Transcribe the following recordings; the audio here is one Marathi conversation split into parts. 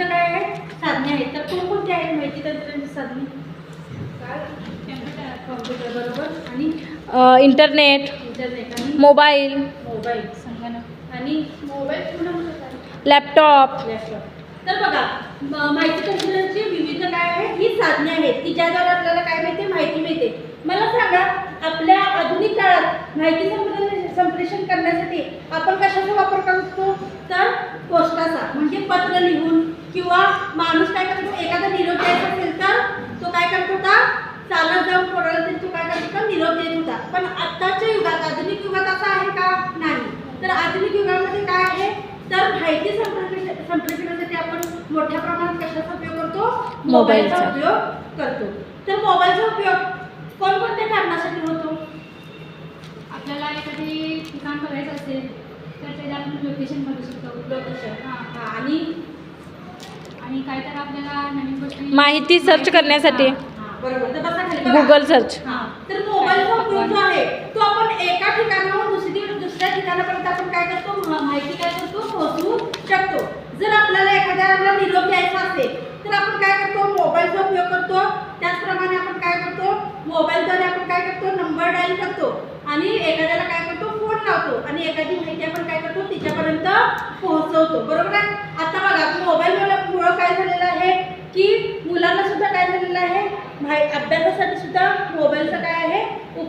विविध काय आहे? साधने आहेत. तर कोणकोणती आहेत माहिती तंत्रज्ञान साधने? कॉम्प्युटर बरोबर. आणि? इंटरनेट. इंटरनेट. आणि? मोबाईल. मोबाईल. संगणक आणि? मोबाईल पूर्ण? लॅपटॉप. लॅपटॉप. तर बघा म- माहिती तंत्रज्ञानाची विविध काय आहे? ही साधने आहेत. की ज्याद्वारे आपल्याला काय मिळते माहिती मिळते. मला सांगा आपल्या आधुनिक काळात माहिती संप्रेषण संप्रेषण करण्यासाठी आपण कशाचा वापर करतो? तर पोस्टाचा म्हणजे पत्र लिहून किंवा माणूस काय करतो एखादा निरोप द्यायचा असेल तर तो काय करत होता चालत जाऊन कोणाला तरी तो काय करत होता निरोप देत होता. पण आत्ताच्या युगात आधुनिक युगात असं आहे का? नाही. तर आधुनिक युगामध्ये काय आहे? तर माहिती संप्रेषण संप्रेषणासाठी आपण मोठ्या प्रमाणात कशाचा उपयोग करतो? मोबाईलचा. उपयोग करतो. तर मोबाईलचा उपयोग कोणकोणत्या कारणासाठी होतो? आपल्याला एखादी ठिकाण बघायचं असेल तर त्याला आपण लोकेशन बघू शकतो लोकेशन हां हा, आणि आपल्याला नवीन गोष्टी माहिती search करण्यासाठी. बरोबर. तर बसा खाली बघा. गुगल सर्च हा, तर मोबाईलचा उपयोग जो आहे तो आपण एका ठिकाणाहून दुसरी दुसऱ्या ठिकाणापर्यंत आपण काय करतो? मा- माहिती काय करतो? पोहोचवू शकतो. जर आपल्याला एखाद्याला निरोप द्यायचा असेल तर आपण काय करतो? मोबाईलचा उपयोग करतो. त्याचप्रमाणे आपण काय करतो? मोबाईलद्वारे आपण काय करतो? नंबर डायल करतो. आणि एखाद्याला काय करतो? फोन लावतो. आणि एखादी माहिती आपण काय करतो? तिच्यापर्यंत पोहोचवतो. बरोबर आहे आता बघा मोबाईल मुळे काय झालेलं आहे की मुलांना सुद्धा काय झालेलं आहे माहि अभ्यासासाठी सुद्धा मोबाईलचा काय आहे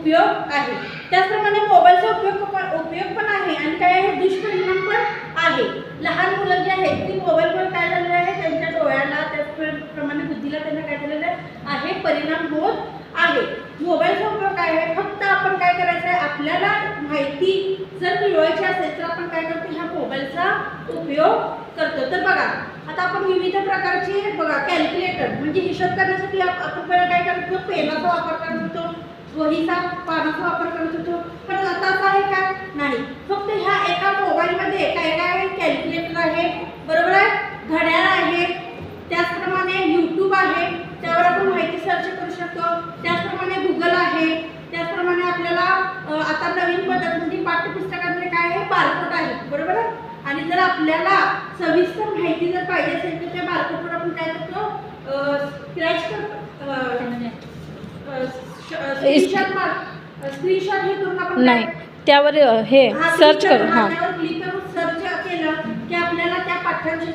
उपयोग आहे. त्याचप्रमाणे मोबाईलचा उपयोग पण उपयोग पण आहे आणि काय आहे? दुष्परिणाम पण आहे. लहान मुलं जी आहेत ती मोबाईलमुळे काय झालेलं आहे? त्यांच्या डोळ्याला त्याचप्रमाणे बुद्धीला त्यांना काय झालेलं आहे? परिणाम होत आहे. मोबाईलचा उपयोग काय आहे? फक्त आपण काय करायचं आहे? आपल्याला माहिती जर मिळवायची असेल तर आपण काय करतो? ह्या मोबाईलचा उपयोग करतो. तर बघा आता आपण विविध प्रकारचे बघा कॅल्क्युलेटर म्हणजे हिशोब करण्यासाठी आपण पहिला काय करतो? पेनाचा वापर करतो. वहीचा पानाचा वापर करत होतो. पण आता असं आहे का? नाही. फक्त ह्या एका मोबाईलमध्ये काय काय कॅल्क्युलेटर आहे. बरोबर आहे? घड्याळ आहे. त्याचप्रमाणे यूट्यूब आहे. त्यावर आपण माहिती सर्च करू शकतो. त्याचप्रमाणे गुगल आहे. त्याचप्रमाणे आपल्याला आता नवीन पद्धत म्हणजे पाठ्यपुस्तकामध्ये काय आहे? बारकोट आहे. बरोबर आहे? आणि जर आपल्याला सविस्तर माहिती जर पाहिजे असेल तर त्या बारकोटवर आपण काय करतो? स्क्रॅच करतो. स्क्रीनशॉट हे करून आपण काय- नाही त्यावर हे सर्च कर हां. क्लिक करून सर्च केलं की आपल्याला त्या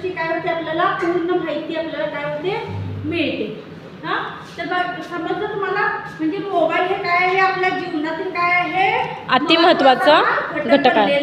काय होते आपल्याला पूर्ण माहिती आपल्याला काय होते मिळते. हा? तर समजलं तुम्हाला? म्हणजे मोबाईल हे काय आहे? आपल्या जीवनातील काय आहे? अति महत्त्वाचा महत्त्वाचा घटक. आहे.